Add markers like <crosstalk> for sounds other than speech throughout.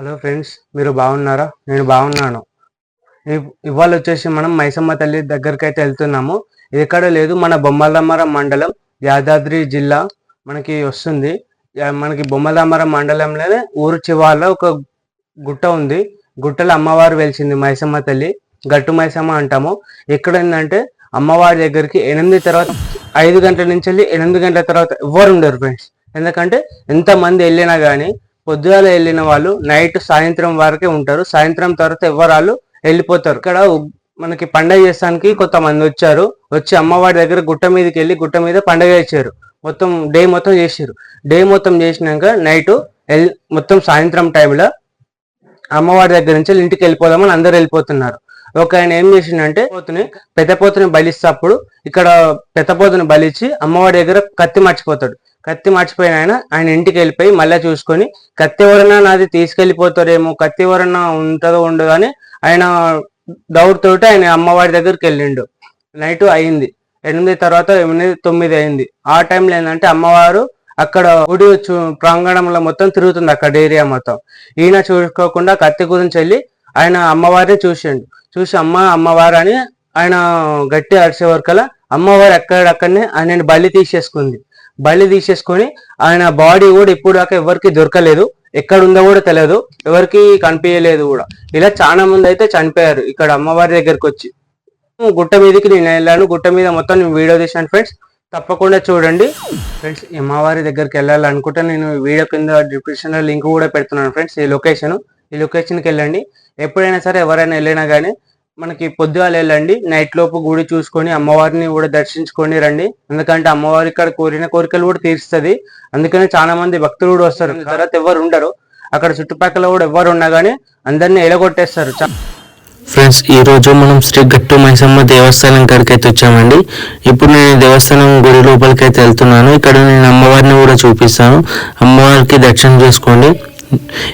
Hello friends మీరు బాగున్నారా? నేను బాగున్నాను. ఇవాళ వచ్చేసి మనం మైసమ్మ తల్లి దగ్గరికి అయితే వెళ్తున్నాము. ఇది ఎక్కడ లేదు మన బొమ్మలమ్మర మండలం యాదాద్రి జిల్లా మనకి వస్తుంది. మనకి బొమ్మలమ్మర మండలంలోనే ఊరు చివాల ఒక గుట్ట ఉంది. గుట్టలో అమ్మవారు వెలిసింది మైసమ్మ తల్లి. గట్టు మైసమ్మ అంటాము. ఎక్కడ ఏంటంటే అమ్మవారి దగ్గరికి ఎనిమిది తర్వాత ఐదు గంటల నుంచి వెళ్ళి ఎనిమిది గంటల తర్వాత ఎవరు ఉండరు ఫ్రెండ్స్. ఎందుకంటే ఎంతమంది వెళ్ళినా కానీ పొద్దుగాల వెళ్ళిన వాళ్ళు నైట్ సాయంత్రం వరకే ఉంటారు. సాయంత్రం తర్వాత ఎవరాళ్ళు వెళ్ళిపోతారు. ఇక్కడ మనకి పండగ చేస్తానికి కొంతమంది వచ్చారు. వచ్చి అమ్మవారి దగ్గర గుట్ట మీదకి వెళ్ళి గుట్ట మీద పండగ చేశారు. మొత్తం డే మొత్తం చేసారు డే మొత్తం చేసినాక నైట్ మొత్తం సాయంత్రం టైంలో అమ్మవారి దగ్గర నుంచి ఇంటికి వెళ్ళిపోదామని అందరు వెళ్ళిపోతున్నారు. ఒక ఆయన ఏం చేసిండంటే పోతుని పెద్దపోతుని బలిస్తప్పుడు ఇక్కడ పెద్దపోతుని బలిచ్చి అమ్మవారి దగ్గర కత్తి మర్చిపోతాడు. కత్తి మర్చిపోయిన ఆయన ఆయన ఇంటికి వెళ్ళిపోయి మళ్ళీ చూసుకొని కత్తి ఎవరన్నా నాది తీసుకెళ్ళిపోతారేమో కత్తి ఎవరన్నా ఉంటుందో ఉండదో అని ఆయన డౌట్ తోటి ఆయన అమ్మవారి దగ్గరికి వెళ్ళిండు. నైట్ అయింది. ఎనిమిది తర్వాత ఎనిమిది తొమ్మిది అయింది. ఆ టైంలో ఏంటంటే అమ్మవారు అక్కడ గుడి ప్రాంగణంలో మొత్తం తిరుగుతుంది అక్కడ ఏరియా మొత్తం. ఈయన చూసుకోకుండా కత్తి గురించి వెళ్ళి ఆయన అమ్మవారిని చూసిండు. చూసి అమ్మ అమ్మవారు అని ఆయన గట్టి అరిసే వరకల అమ్మవారు ఎక్కడక్కడనే ఆయన బలి తీసేసుకుంది. బలి తీసేసుకొని ఆయన బాడీ కూడా ఇప్పుడు దాకా ఎవరికి దొరకలేదు ఎక్కడ ఉందో కూడా తెలియదు ఎవరికి కనిపించలేదు కూడా. ఇలా చాలా మంది అయితే చనిపోయారు ఇక్కడ అమ్మవారి దగ్గరికి వచ్చి. గుట్ట మీదకి నేను వెళ్ళాను గుట్ట మీద మొత్తం నేను వీడియో తీసాను ఫ్రెండ్స్. తప్పకుండా చూడండి. ఫ్రెండ్స్ ఈ అమ్మవారి దగ్గరికి వెళ్ళాలనుకుంటే నేను వీడియో కింద డిస్క్రిప్షన్లో లింక్ కూడా పెడుతున్నాను ఫ్రెండ్స్ ఈ లొకేషన్. ఈ లొకేషన్కి వెళ్ళండి. ఎప్పుడైనా సరే ఎవరైనా వెళ్ళినా కానీ మనకి పొద్దుగాల వెళ్ళండి నైట్ లోపు గుడి చూసుకొని అమ్మవారిని కూడా దర్శించుకొని రండి. ఎందుకంటే అమ్మవారి ఇక్కడ కోరిన కోరికలు కూడా తీరుస్తుంది. అందుకనే చాలా మంది భక్తులు కూడా వస్తారు. తర్వాత ఎవరు ఉండరు. అక్కడ చుట్టుపక్కల కూడా ఎవరు ఉన్నా కానీ అందరినీ ఎలగొట్టేస్తారు. చా- ఫ్రెండ్స్ ఈ రోజు మనం శ్రీ గట్టు మైసమ్మ దేవస్థానం కాడికి అయితే వచ్చామండి. ఇప్పుడు నేను దేవస్థానం గుడి లోపలికి అయితే వెళ్తున్నాను. ఇక్కడ నేను అమ్మవారిని కూడా చూపిస్తాను. అమ్మవారికి దర్శనం చేసుకోండి.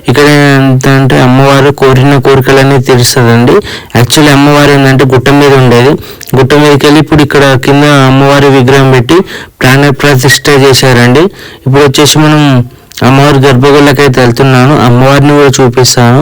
ఇక్కడ ఏంటంటే అమ్మవారు కోరిన కోరికలన్నీ తీరుస్తుందండి. యాక్చువల్లీ అమ్మవారు ఏంటంటే గుట్ట మీద ఉండేది. గుట్ట మీదకి వెళ్ళి ఇప్పుడు ఇక్కడ కింద అమ్మవారి విగ్రహం పెట్టి ప్రాణ ప్రతిష్ట చేశారండి. ఇప్పుడు వచ్చేసి మనం అమ్మవారి గర్భగుళ్ళకైతే అయితే వెళ్తున్నాను. అమ్మవారిని కూడా చూపిస్తాను.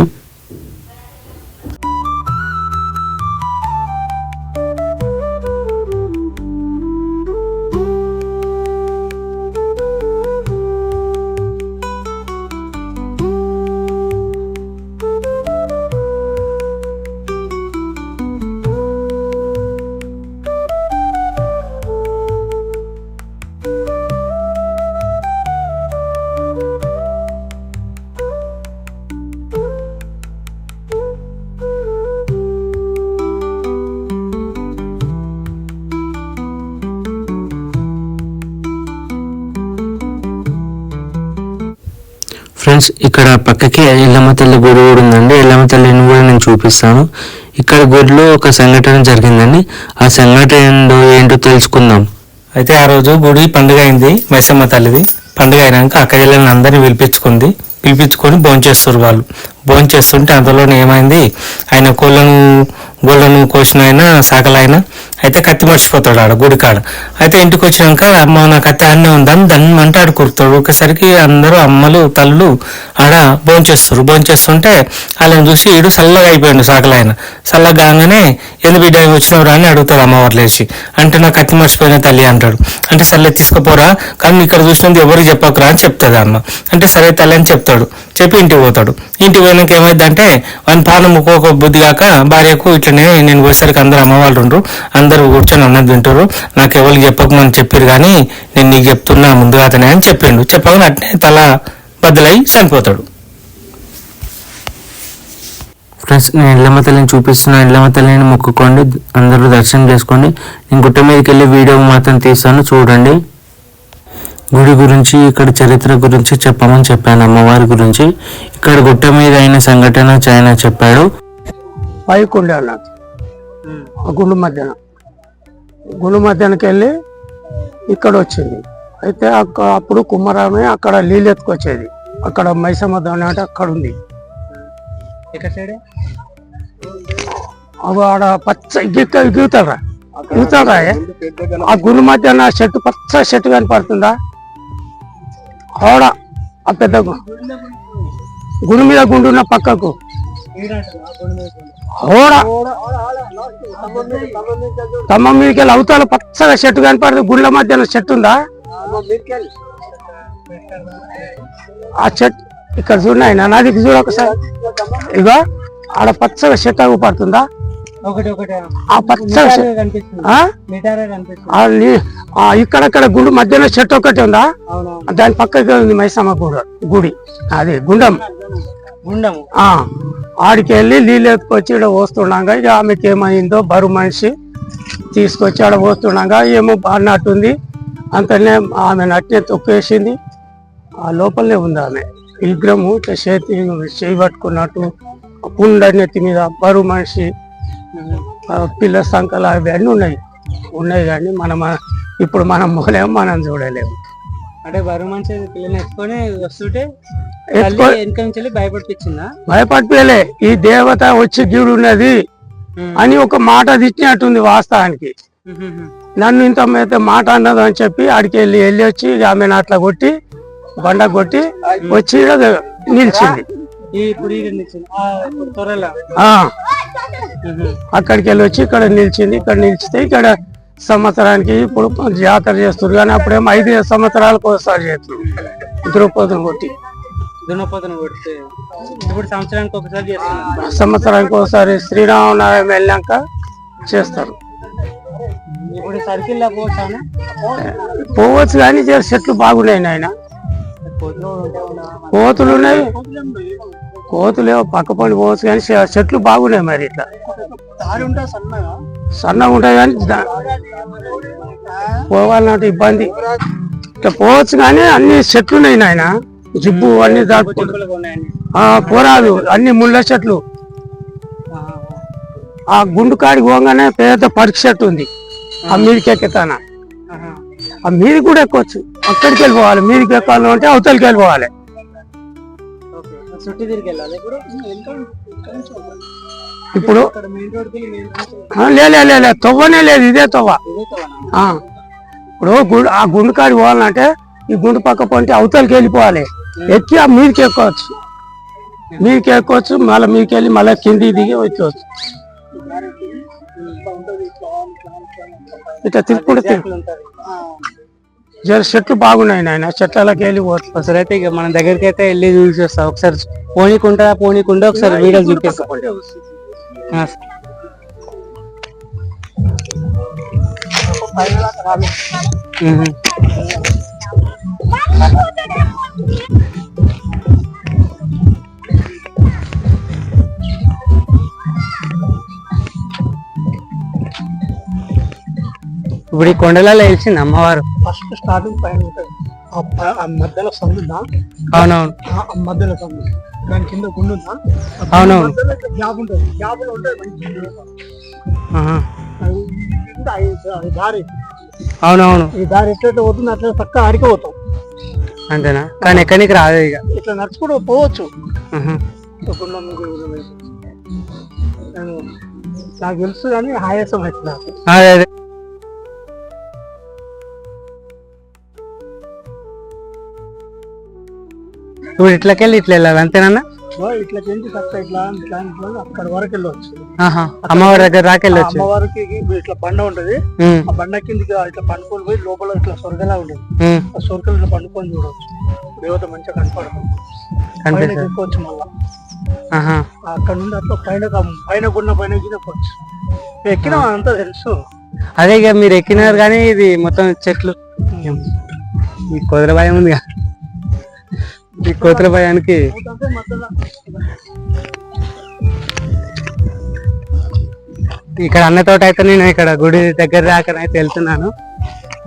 ఫ్రెండ్స్ ఇక్కడ పక్కకి ఎల్లమ్మ తల్లి గుడి కూడా ఉందండి. ఎల్లమ్మ తల్లిని కూడా నేను చూపిస్తాను. ఇక్కడ గుడిలో ఒక సంఘటన జరిగిందండి. ఆ సంఘటన ఏంటో తెలుసుకుందాం. అయితే ఆ రోజు గుడి పండుగ అయింది. మైసమ్మ తల్లిది. పండుగ అయినాక అక్క చెల్లెలను అందరినీ పిలిపించుకుంది. పిలిపించుకొని భోంచేస్తారు వాళ్ళు. భోంచేస్తుంటే అందులోనే ఏమైంది? ఆయన కోళ్ళను గోళ్ళను కోసిన ఆయన అయితే కత్తి మర్చిపోతాడు ఆడ గుడికాడ. అయితే ఇంటికి వచ్చినాక అమ్మ నా కత్తి అన్నే ఉందని దాన్ని మంటాడు కురుతాడు ఒకసారికి అందరూ అమ్మలు తల్లు ఆడ భోంచేస్తారు. భోంచేస్తుంటే వాళ్ళని చూసి ఈడు చల్లగా అయిపోయాడు సాకలైన చల్లగా కాగానే ఎందు బిడ్డ వచ్చినవరా? అని అడుగుతాడు అమ్మవారు లేచి. అంటే నా కత్తి మర్చిపోయిన తల్లి అంటాడు. అంటే సర్లే తీసుకుపోరా. కానీ ఇక్కడ చూసినది ఎవరికి చెప్పకురా? అని చెప్తుంది అమ్మ. అంటే సరే తల్లి అని చెప్తాడు. చెప్పి ఇంటికి పోతాడు. ఇంటికి పోయినాక ఏమైందంటే వాని పానం ఒక్కొక్క బుద్ధి కాక భార్యకు ఇట్లనే నేను పోయేసరికి అందరు అమ్మవాళ్ళు ఉండరు. అందరూ కూర్చొని అన్నది తింటారు నాకు ఎవరికి చెప్పకమని చెప్పారు కానీ నేను నీకు చెప్తున్నా ముందుగా అతనే అని చెప్పిండు. చెప్పగానే అట్నే తల బద్దలై చనిపోతాడు. ఫ్రెండ్స్ నేను ఎల్లమ్మ తల్లిని చూపిస్తున్నా. ఎల్లమ్మ తల్లిని మొక్కుకోండి. అందరూ దర్శనం చేసుకోండి. నేను గుట్ట మీదకి వెళ్ళి వీడియో మాత్రం తీస్తాను. చూడండి. గుడి గురించి ఇక్కడ చరిత్ర గురించి చెప్పమని చెప్పాను అమ్మవారి గురించి. ఇక్కడ గుట్ట మీద అయిన సంఘటన చాయన చెప్పాడు. పైకి ఉండే అన్నట్టు ఆ గుండు మధ్యన. గుండు మధ్యానికి వెళ్ళి ఇక్కడ వచ్చింది అయితే అప్పుడు కుమ్మరామే అక్కడ నీళ్ళు ఎత్తుకొచ్చేది అక్కడ మైసమ్మ దాని అంటే అక్కడ ఉంది అవి ఆడ పచ్చ గిగుతారా గిగుతారా ఆ గుండు మధ్యన చెట్టు పచ్చ చెట్టు కనపడుతుందా? ఆడ ఆ పెద్ద గుండు మీద గుండు ఉన్న పక్కకు. ఓడ. తమ్మ మీదకి వెళ్ళి అవతల పచ్చగా చెట్టు కనపడుతుంది గుళ్ళ మధ్యన చెట్టు ఉందా? ఆ చెట్టు ఇక్కడ చూడండి నది చూడ ఒకసారి. ఇగో ఆడ పచ్చగా చెట్టు అగుపడుతుందా ఆ పచ్చగా ఇక్కడక్కడ గుడి మధ్యలో చెట్టు ఒకటి ఉందా? దాని పక్కకి ఉంది మైసమ్మ గుడి. గుడి. అది గుండం. ఉండము. ఆడికి వెళ్ళి నీళ్ళు ఎత్తుకొచ్చి ఇక్కడ పోస్తుండగా ఇక ఆమెకి ఏమైందో బరువు మనిషి తీసుకొచ్చి ఆడ పోస్తుండగా ఏమో బాగున్నట్టుంది అంతనే ఆమె నట్టే తొక్కేసింది. ఆ లోపలనే ఉంది ఆమె. విగ్రహము చేతి చేయి పట్టుకున్నట్టు పుండ నెత్తి మీద బరువు మనిషి పిల్ల సంకలా అవి అన్నీ ఉన్నాయి. ఉన్నాయి కానీ మనం ఇప్పుడు మనం పోలేము మనం చూడలేము. అంటే బరువు మనిషి పిల్లని ఎత్తుకొని వస్తుంటే వెనక నుంచి భయపడిపించిందా? భయపడిపోయలే ఈ దేవత వచ్చి గీడు ఉన్నది అని ఒక మాట తిట్టినట్టుంది వాస్తవానికి. నన్ను ఇంత మాట అన్నది అని చెప్పి ఆడికి వెళ్ళి వెళ్ళి వచ్చి ఆమెను అట్లా కొట్టి బండ కొట్టి వచ్చి నిలిచింది. అక్కడికి వెళ్ళి వచ్చి ఇక్కడ నిలిచింది ఇక్కడ నిలిచితే ఇక్కడ సంవత్సరానికి ఇప్పుడు జాతర చేస్తారు కానీ అప్పుడేమో ఐదు సంవత్సరాలకు ఒకసారి చేస్తారు ద్రౌపదిని కొట్టి. దున్నపోతను కొడితే ఇప్పుడు సంవత్సరానికి ఒకసారి చేస్తున్నాం సంవత్సరానికి ఒకసారి శ్రీరామనవమి వెళ్ళాక చేస్తారు. ఇప్పుడు సర్కిల్లో పోతాను పోవచ్చు కానీ చెట్లు బాగున్నాయి నాయన. కోతులు ఉన్నాయి. కోతులు ఏవో పక్క పండి పోవచ్చు కానీ చెట్లు బాగున్నాయి మరి ఇట్లా. సన్నగా? ఉంటాయి కానీ పోవాలన్నట్టు ఇబ్బంది. ఇట్లా పోవచ్చు కానీ అన్ని చెట్లు ఉన్నాయి నాయన. జిబ్బు అన్ని దాటుకుంటు ఆ పోరాదు. అన్ని ముళ్ళ చెట్లు. ఆ గుండు కాడికి పోగానే పెద్ద పరికి చెట్టు ఉంది. ఆ మీదకి ఎక్కుతాన. ఆ మీది కూడా ఎక్కొచ్చు. అక్కడికి వెళ్ళిపోవాలి. మీదికి ఎక్కాలి అంటే అవతలికి వెళ్ళిపోవాలి. చుట్టూ తిరిగి వెళ్ళాలి ఇప్పుడు ఇప్పుడు? ఇక్కడ మెయిన్ రోడ్కి మెయిన్ ఆ, లే లే, లే లే తవ్వనే లేదు ఇదే తవ్వ. ఇప్పుడు గుండు ఆ గుండు కాడికి పోవాలంటే ఈ గుండు పక్క పొంటి అవతలికి వెళ్ళిపోవాలి. ఎక్కి ఆ మీదకి ఎక్కొచ్చు మీదకి ఎక్కొచ్చు మళ్ళీ మీదకి వెళ్ళి మళ్ళీ కిందికి దిగి వచ్చవచ్చు ఇట్లా ఉంటది. జర చెట్లు బాగున్నాయి నాయన. చెట్లకి వెళ్ళి పోవచ్చు ఒకసారి అయితే ఇక మన దగ్గరికి అయితే వెళ్ళి చూసి వస్తా ఒకసారి పోనీకుంటా పోనీకుండా ఒకసారి వీడియో చూపిస్తా. ఆ, మ్మ్. ఇప్పుడు ఈ కొండలలో వెలిసింది అమ్మవారు. ఫస్ట్ స్టార్టింగ్ పైన ఉంటుంది. ఆ మధ్యలో సందుందా అవునవును. ఆ- మధ్యలో సందు దాని కింద గుండుందా అవునవును. గ్యాప్ ఉంటుంది. గ్యాప్లో మంచి దారి. అవునవును. ఈ దారి ఎట్లయితే పోతుంది అట్లా చక్కగా ఆడికి పోతాం అంతేనా? కానీ ఎక్కడికి రాదు ఇక. ఇట్లా నడుచుకుంటూ పోవచ్చు. నాకు తెలుసు కానీ ఆయాసం అవుతుంది ఇప్పుడు ఇట్లకెళ్ళి ఇట్లా వెళ్ళాలి అంతేనన్నా? ఓ, ఇట్లా చెంది చక్క ఇట్లా ఇట్లా ఇట్లా అక్కడ వరకు వెళ్ళవచ్చు ఆహా అమ్మవారి దగ్గర రాకెళ్ళొచ్చు అమ్మవారికి ఇట్లా బండ ఉంటది. ఆ బండ కిందికి ఇట్లా పండుకొని పోయి లోపల ఇట్లా సొరగలా ఉంటుంది ఉమ్, ఆ సొరకలు ఇట్లా పండుకొని చూడవచ్చు దేవత మంచిగా కనపడుతుంది ఎక్కొచ్చు మళ్ళా. అక్కడ నుండి అట్లా పైన పైన గున్న పైన ఎక్కినప్పుడు ఎక్కినా అంతా తెలుసు. అదే ఇక మీరు ఎక్కినారు కానీ ఇది మొత్తం చెట్లు. ఈ భయం ఉందిగా. ఈ కోతుల భయానికి ఇక్కడ అన్న తోట అయితే నేను ఇక్కడ గుడి దగ్గర దాకానైతే వెళ్తున్నాను.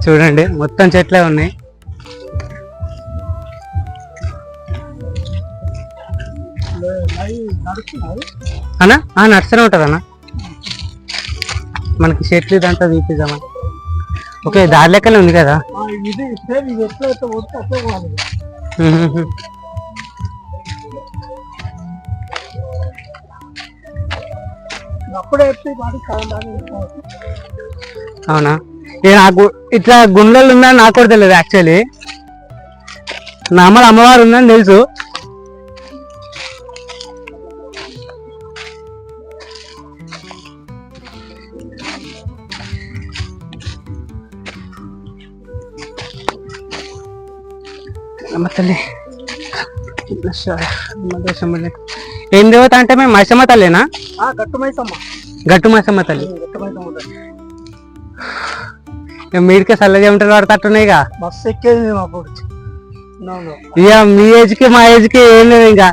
చూడండి మొత్తం చెట్లే ఉన్నాయి. అన్నా ఆ నడుస్తూనే ఉంటుంది అన్న. మనకి చెట్లు ఇదంతా చూపిద్దామని ఓకే దారి లెక్కనే ఉంది కదా? <laughs> అవునా? ఏ నాకు ఇట్లా గుండెలు ఉందని నాకు కూడా తెలియదు యాక్చువల్లీ నా అమ్మ అమ్మవారు ఉందని తెలుసు. తల్లి. ఏం దేవత అంటే మేము మైసమ్మ తల్లేనా? గట్టు మైసమ్మ. గట్టు మైసమ్మ తల్లి. మీడికే చల్లగా ఉంటారు పడతట్టున్నాయిగా బస్సు ఎక్కేది అప్పుడు. ఇక మీ ఏజ్కి మా ఏజ్కి ఏం లేదు ఇంకా.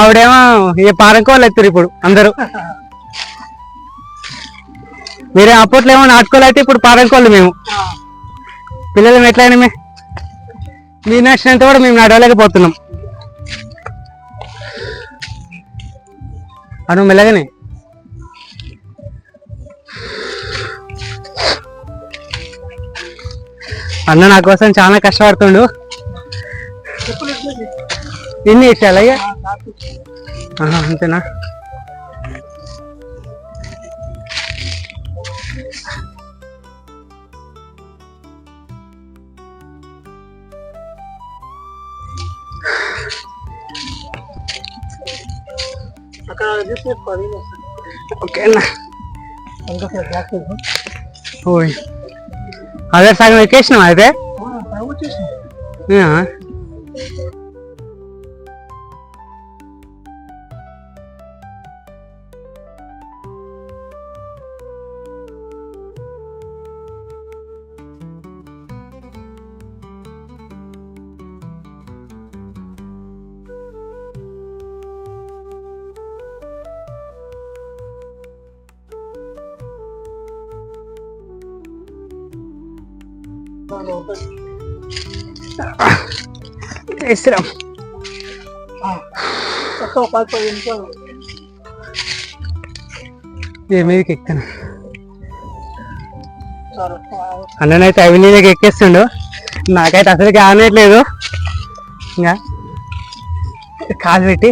ఆవిడేమో ఇక పారంకోవాలి ఎత్తారు ఇప్పుడు అందరూ. మీరే అప్పట్లో ఏమో నాటుకోవాలి అయితే ఇప్పుడు పారంకోళ్ళు మేము. పిల్లలు ఎట్లయినా మే నచ్చినంత కూడా మేము నడవలేకపోతున్నాం. అను మెల్లగానే. అన్న నా కోసం చాలా కష్టపడుతుండు. ఇన్ని ఇచ్చాలి అయ్యా? ఆహా, అంతేనా? ఓకేనా ఓయ్ అదే సగం ఎక్కేసినాం అయితే? శ్రీరామ్ ఏ మీదకి ఎక్కాను అన్ననైతే అవి నీళ్ళకి ఎక్కేస్తుండు నాకైతే అసలుకి ఆనట్లేదు ఇంకా కాలు పెట్టి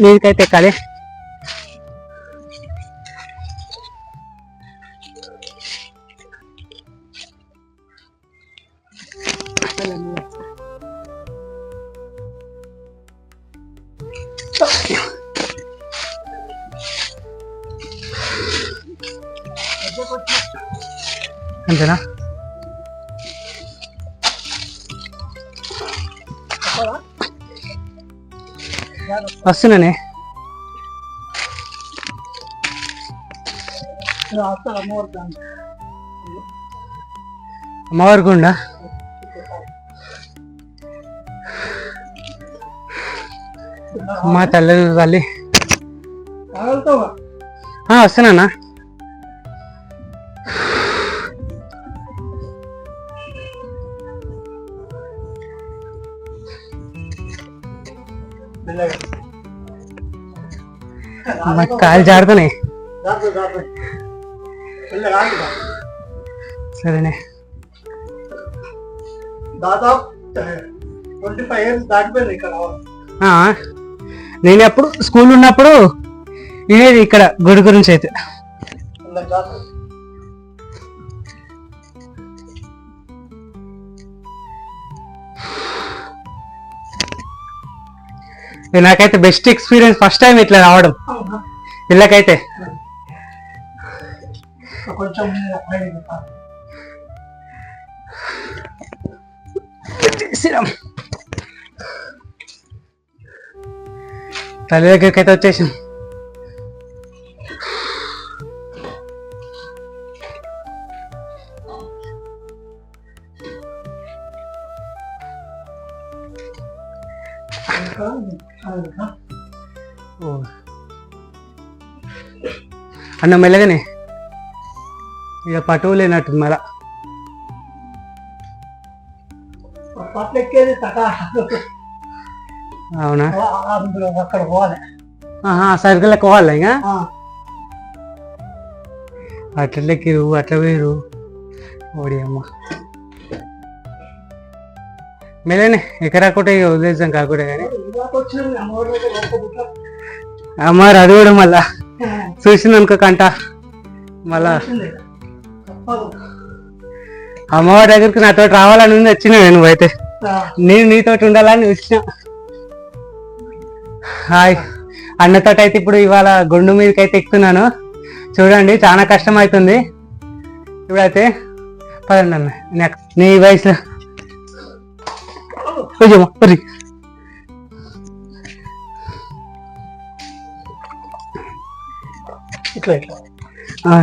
మీదకైతే ఎక్కాలి అంతేనా? వస్తున్నానే. అమ్మవారి గుండా? అమ్మా తల్లి తల్లి వస్తున్నానా? అమ్మా, కాలు జారుతున్నాయి. సరేనే. దాదాపు ట్వంటీ ఫైవ్ ఇయర్స్ దాటిపోయింది ఇక్కడ. ఆ, నేను ఎప్పుడు స్కూల్ ఉన్నప్పుడు ఇదేది ఇక్కడ గుడి గురించి అయితే. నాకైతే బెస్ట్ ఎక్స్పీరియన్స్ ఫస్ట్ టైం ఇట్లా రావడం. ఇళ్ళకైతే తల్లి దగ్గరికి అయితే వచ్చేసాం. అన్న మెల్లగానే. ఇక పటువు లేనట్టుంది మళ్ళా. అవునా? అక్కడ పోవాలి. సర్కిల్ పోవాలి ఇంకా? ఆ, అట్లా ఎక్కిరు అట్లా వేరు ఓడి అమ్మ. మెల్లనే ఎకరాకుంటే ఇక వదిలేసాం కాకుండా కానీ. అమ్మారు అది కూడా మళ్ళా. చూసింది అనుకో కంట. మళ్ళా. అమ్మవారి దగ్గరికి నాతో రావాలని ఉంది వచ్చిన నువ్వు అయితే నేను నీతోటి ఉండాలని వచ్చిన హాయ్. అన్నతో అయితే ఇప్పుడు ఇవాళ గుండు మీదకి అయితే ఎక్కుతున్నాను. చూడండి చాలా కష్టం అవుతుంది. ఇప్పుడైతే పదండి అన్న నెక్స్ట్ నీ వయసులో మరి ఇట్లా ఇట్లా.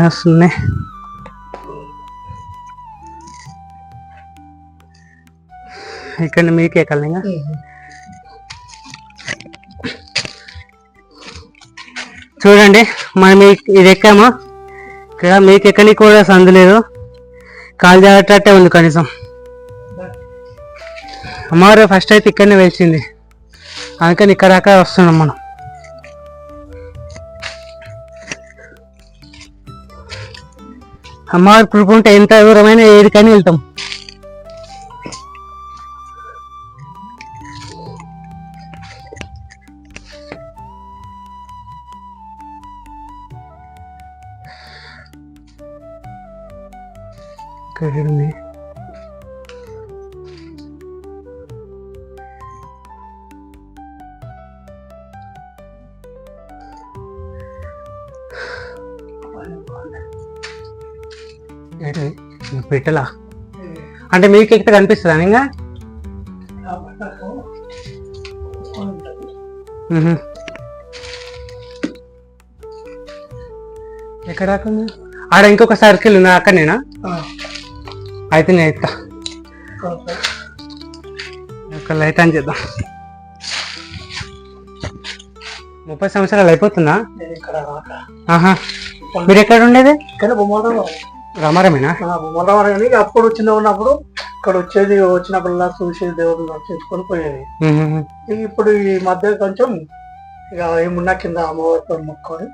వస్తున్నాయి ఇక్కడ మీకు ఇంకా చూడండి మనం ఇది ఎక్కాము? ఇక్కడ మీకు ఎక్కడికి కూడా సందు లేదు. కాలు జాగ్రత్త ఉంది కనీసం. అమ్మవారు ఫస్ట్ అయితే ఇక్కడనే వెలిసింది. అందుకని ఇక్కడ దాకా వస్తున్నాం మనం. అమ్మవారి కృప ఉంటే ఎంత దూరమైన ఏడికని వెళ్తాం. ఇక్కడ ఉంది పెట్టలా? అంటే మీకు ఎక్కడ కనిపిస్తుందా ఇంకా. ఎక్కడ? ఆడ ఇంకొక సర్కిల్ ఉంది అక్కడనేనా? అయితే నేను ఎత్తా. ఒక లైట్ ఆన్ చేద్దాం. ముప్పై సంవత్సరాలు అయిపోతుందా? నేను ఇక్కడ ఆహా. మీరు ఎక్కడ ఉండేది? ఇక్కడ రామారమేనా? కానీ అప్పుడు చిన్న ఉన్నప్పుడు ఇక్కడ వచ్చేది వచ్చినప్పుడల్లా చూసి దేవుడు దర్శించుకొని పోయేది. ఇప్పుడు ఈ మధ్య కొంచెం ఇక ఏమున్నా కింద అమ్మవారితో మొక్కుకొని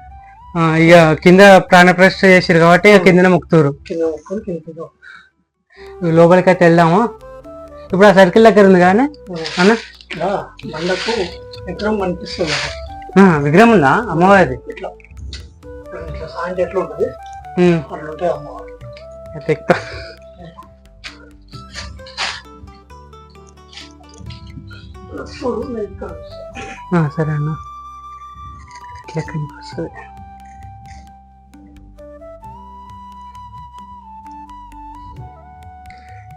ఇక కింద ప్రాణప్రతిష్ఠ చేసారు కాబట్టి ఇక కిందనే ముక్తురు కింద మొక్కుకొని కింద లోపలికి అయితే వెళ్దాము? ఇప్పుడు ఆ సర్కిల్ దగ్గర ఉంది కానీ అన్న? బండకు విగ్రహం కనిపిస్తుంది ఆ, విగ్రహం ఉందా? అమ్మవారిది? ఇట్లా. ఇట్లా సాయంత్రం ఎట్లా ఉంటుంది అట్లా ఉంటాయి అమ్మవారు. అయితే ఎక్కుతా సరే అన్న ఇట్లా కనిపిస్తుంది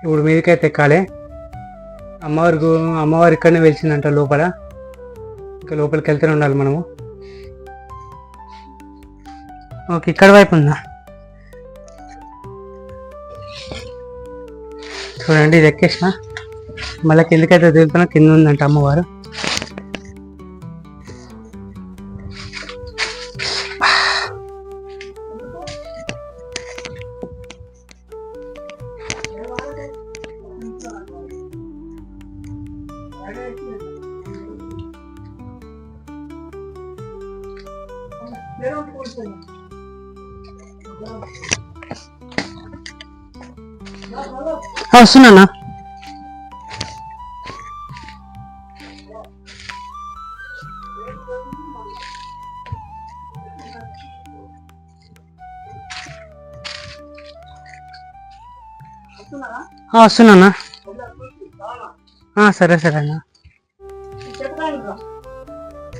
ఇప్పుడు మీదకైతే ఎక్కాలి అమ్మవారి అమ్మవారి ఇక్కడనే వెలిచిందంట లోపల ఇంకా లోపలికి వెళ్తూనే ఉండాలి మనము. ఓకే ఇక్కడ వైపు ఉందా? చూడండి ఇది ఎక్కేసిన. మళ్ళీ కిందకైతే దిగుతున్నా కింద ఉందంట అమ్మవారు. ఆ, వస్తున్నా వస్తున్నా సరే సరే అన్న.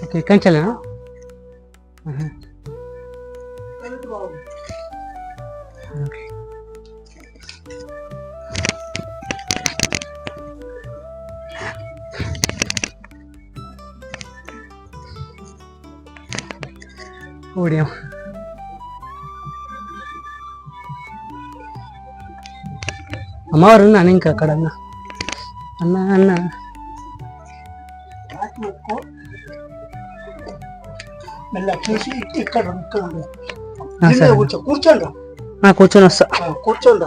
ఓకే ఇక్కడి. ఓకే. ఓడియం అమ్మవారు ఉందా అన్న ఇంకా అక్కడ అన్న అన్న. అన్న కూర్చోండి కూర్చొని వస్తా. కూర్చోండి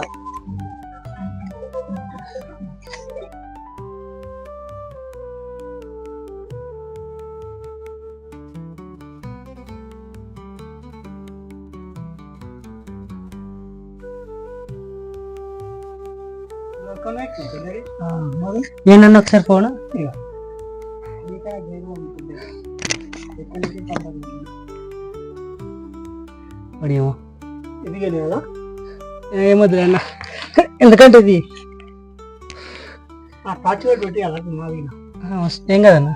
నేనన్న ఒకసారి ఫోన్ కదా ఏమొద్దులే అన్న. ఎందుకంటే ఇది? ఏం కదన్న?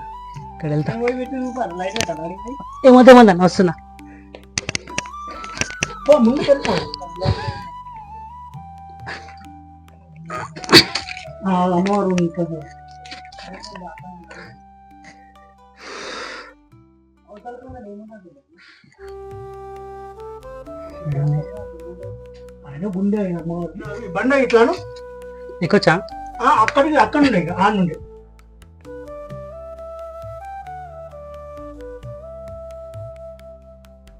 ఇక్కడ వెళ్తా. ఏమొద్దు ఏమొద్దన్న వస్తున్నా. amor único de ఆయన గుండె బండ ఇట్లాను నీకొచ్చా అక్కడికి అక్కడ నుండి ఆ నుండి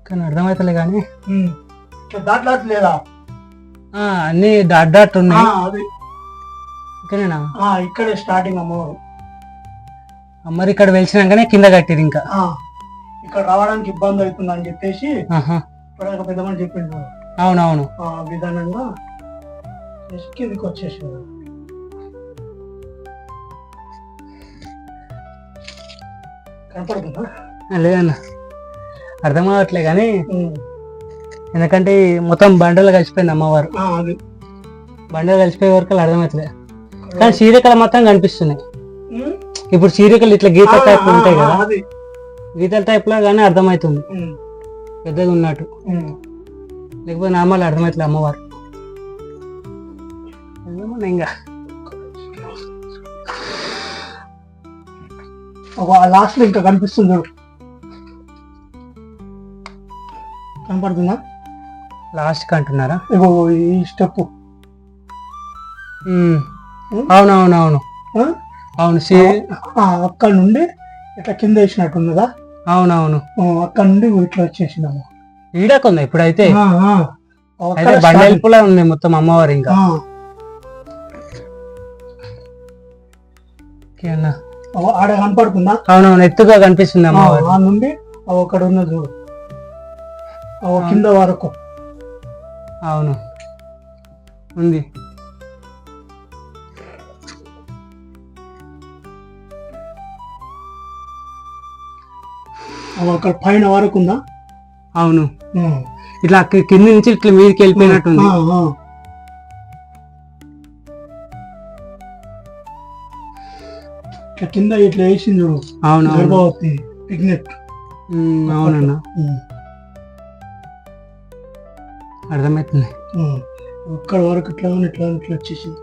కానీ అర్థమవుతలే కానీ డాట్ డాట్ లేదా అన్ని డాట్ డాట్ ఉన్నాయి ఇక్కడేనా? ఇక్కడే స్టార్టింగ్ అమ్మవారు. మరి ఇక్కడ వెలిసినాకనే కింద కట్టిరు ఇంకా? ఇక్కడ రావడానికి ఇబ్బంది అవుతుంది అని చెప్పేసి ఒక పెద్దమని చెప్పిండు. అవునవును. ఆ విధానంగా కిందికి వచ్చేసి కనపడుతుందా? లేదన్న. అర్థం కావట్లే కానీ. ఎందుకంటే మొత్తం బండలు కలిసిపోయింది అమ్మవారు. బండలు కలిసిపోయే వరకు అలా అర్థమవుతలే. కానీ సీరియకలు మాత్రం కనిపిస్తున్నాయి. ఇప్పుడు సీరియకలు ఇట్లా గీత ఆ, టైప్ ఉంటాయి కదా. గీతల టైప్లో కానీ అర్థమవుతుంది. పెద్దగా ఉన్నట్టు. లేకపోతే నార్మల్ అర్థమవుతలే అమ్మవారు. ఇంకా. లాస్ట్లో ఇంకా కనిపిస్తుంది చూడు. కనపడుతుందా? లాస్ట్ అంటున్నారా? ఇగో ఈ స్టెప్. అవునవునవును. అవును సీ అక్కడ నుండి ఇట్లా కింద వేసినట్టున్నదా అవునవును. ఆ, అక్కడ నుండి ఇట్లా వచ్చేసినాము. ఈడకుంది ఇప్పుడైతే? బండెల్పులా ఉంది మొత్తం అమ్మవారు ఇంకా. ఆడ కనపడుతుందా? అవునవును ఎత్తుగా కనిపిస్తుంది అమ్మవారు. నుండి అక్కడ ఉన్నది చూడు. కింద వరకు. అవును. ఉంది. అక్కడ పైన వరకు ఉందా అవును ఇట్లా కింది నుంచి ఇట్లా మీదకి వెళ్ళిపోయినట్టుంది. ఇట్లా కింద ఇట్లా వేసింది చూడు. అవును గర్భవతి పిగ్నెట్. ఉమ్, అవునన్న. అర్థమవుతుంది ఇక్కడ వరకు ఇట్లా ఇట్లా ఇట్లా వచ్చేసింది.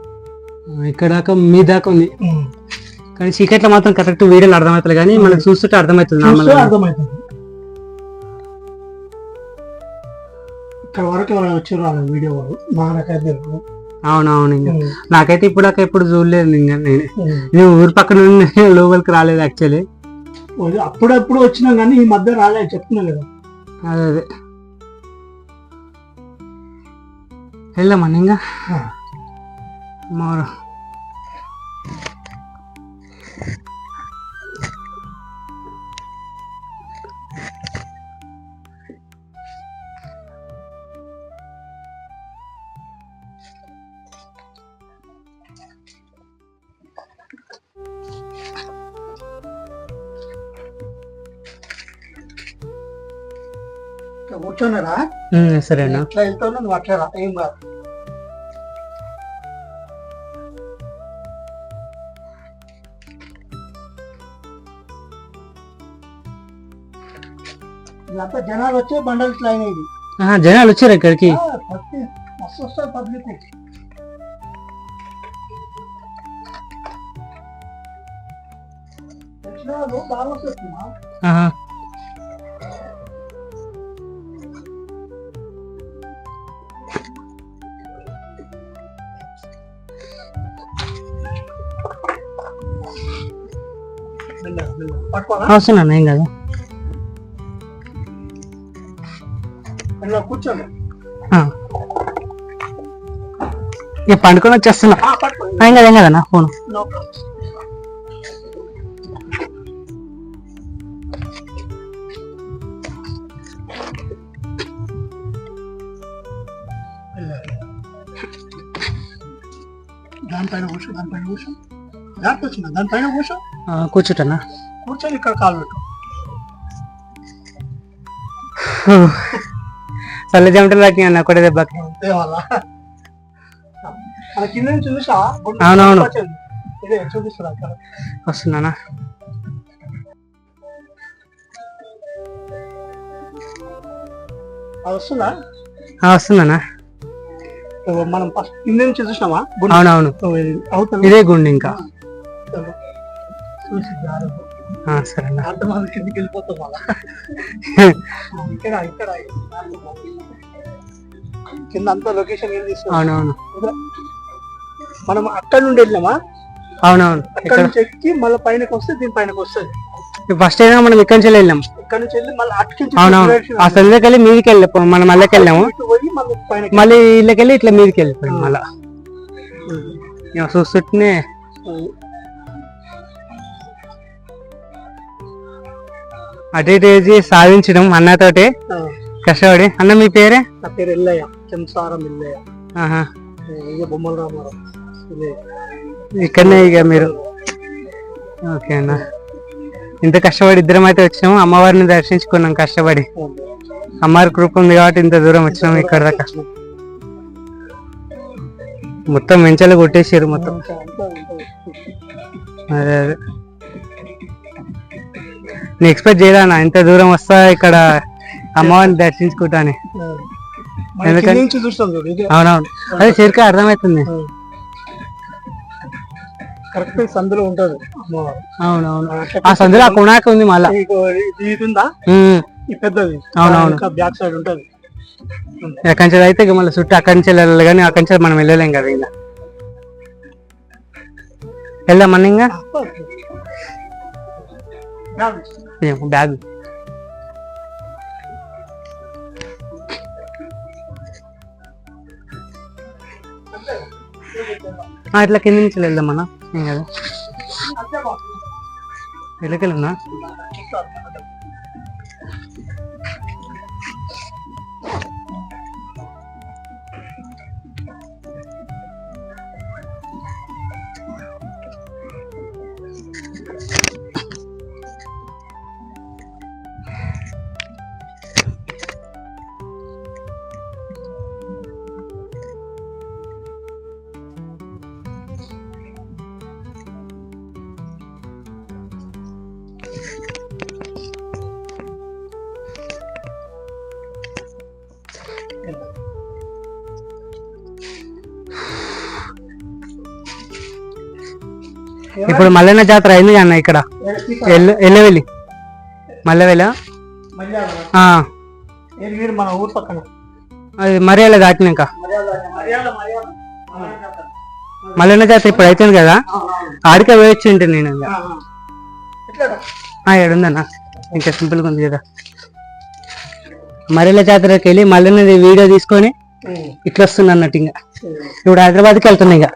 ఇక్కడ దాకా మీ దాకా ఉంది. కానీ చీకట్లో మాత్రం కరెక్ట్ వీడియోలు అర్థమవుతుంది కానీ మనకు చూస్తుంటే అర్థమవుతుంది చూస్తే నార్మల్గా అర్థమవుతుంది. ఇక్కడ వరకు ఎవరైనా వచ్చి రాలేదు వీడియో వాళ్ళు తెలియదు. అవునవును ఇంకా. నాకైతే ఇప్పుడు దాకా ఎప్పుడు చూడలేదు ఇంకా నేను. నేను ఊరి పక్కన లోపలికి రాలేదు యాక్చువల్లీ అప్పుడప్పుడు వచ్చినా కానీ ఈ మధ్య రాలేదు చెప్తున్నా కదా. అదే అదే. వెళ్దామని ఇంకా. మారు కూర్చోనరా ఉమ్, సరేనా. ఎట్లా వెళ్తావు నువ్వు అట్లా రా. ఏం కాదు. ఇదంతా జనాలు వచ్చే బండలు ఇట్లా అయినాయి ఆహా, జనాలు వచ్చారు ఇక్కడికి. ఆ, ప్రతి మస్తు వస్తారు పబ్లిక్ తెలిసిన వాళ్ళు బాగా వస్తున్నా వస్తున్నాను ఏం కాదు. కూర్చోండి. ఇక పండుకొని వచ్చేస్తున్నా. ఏం కదా ఏం కదన్నా ఫోన్. దానిపైన కూర్చో దానిపైన కూర్చో. దాంట్లో వచ్చిన దానిపైన కూర్చో. కూర్చుంటానా కూర్చొని ఇక్కడ కాలు పెట్టు. <laughs> చల్ల చెమటలు అన్న ఒకటే కింద చూసా అవునవును. వస్తున్నానా? వస్తుందా? వస్తుందన్నా మనం ఫస్ట్ కింద నుంచి చూసినామా అవునవును. అవుతుంది ఇదే గుండె. ఇంకా. చూసి సరే అర్థం కిందకి వెళ్ళిపోతాం మళ్ళా. ఇక్కడ ఇక్కడ కింద అంతా లొకేషన్ ఏం తీసుకున్నాం అవునవును. మనం అక్కడ నుండి వెళ్ళామా అవునవును. అక్కడ నుంచి ఎక్కి మళ్ళీ పైనకి వస్తే దీని పైనకి వస్తుంది ఫస్ట్ అయినా మనం ఇక్కడి నుంచి వెళ్ళాం ఇక్కడ నుంచి వెళ్ళి మళ్ళీ అటుకించి అవునవును. ఆ సందులోకి వెళ్ళి మీదికి వెళ్ళిపోయాం మనం మళ్ళీకి వెళ్ళాము. మళ్ళీ పైనకి మళ్ళీ ఇళ్ళకి వెళ్ళి ఇట్లా మీదికి వెళ్ళిపోయాం మళ్ళా. ఇక చూస్తుంటేనే అటు ఇటు వేసి సాధించడం అన్నతోటి. కష్టపడి. అన్న మీ పేరే? నా పేరు ఎల్లయ్య. చెంసారం ఎల్లయ్య. బొమ్మల రామారావు. ఇక్కడనే ఇక మీరు. ఓకే అన్న. ఇంత కష్టపడి ఇద్దరం అయితే వచ్చాము అమ్మవారిని దర్శించుకున్నాం కష్టపడి. అమ్మవారి కృప ఉంది కాబట్టి ఇంత దూరం వచ్చినాం ఇక్కడ దాకా. మొత్తం మెంచలు కొట్టేసారు మొత్తం. అదే అదే. నేను ఎక్స్పెక్ట్ చేయలేనా? ఇంత దూరం వస్తా ఇక్కడ అమ్మవారిని దర్శించుకుంటాని. ఇదే. అవునవును. అదే సరిగ్గా అర్థమవుతుంది. కరెక్ట్ సందులో ఉంటది. అవునవును. ఆ సందులో ఆ కొనాక ఉంది మళ్ళా. ఇది ఉందా. ఈ పెద్దది. అవునవును. బ్యాక్ సైడ్ ఉంటది. అక్కడి నుంచి అయితే మళ్ళీ చుట్టూ అక్కడి నుంచి వెళ్ళాలి కానీ అక్కడి నుంచి మనం వెళ్ళలేం కదా ఇంకా. వెళ్దామని ఇంకా? బ్యాగ్. ఆ, ఇట్లా కింద నుంచి వెళ్దామన్నా. ఏం ఇప్పుడు మల్లన్న జాతర అయింది అన్న ఇక్కడ? ఎల్ల- ఎల్లవెల్లి. వీరు మన ఊరు పక్కన? అది మరియాల దాటినాక. మల్లన్న జాతర ఇప్పుడు అవుతుంది కదా? ఆడికే వేయొచ్చు ఉంటే నేను ఏడుందన్న. ఇంకా సింపుల్గా ఉంది కదా. మరెల్ల జాతరకి వెళ్ళి మల్లన్నది వీడియో తీసుకొని ఇట్లా వస్తుంది అన్నట్టు ఇంకా. ఇప్పుడు హైదరాబాద్కి వెళ్తున్నా ఇంకా.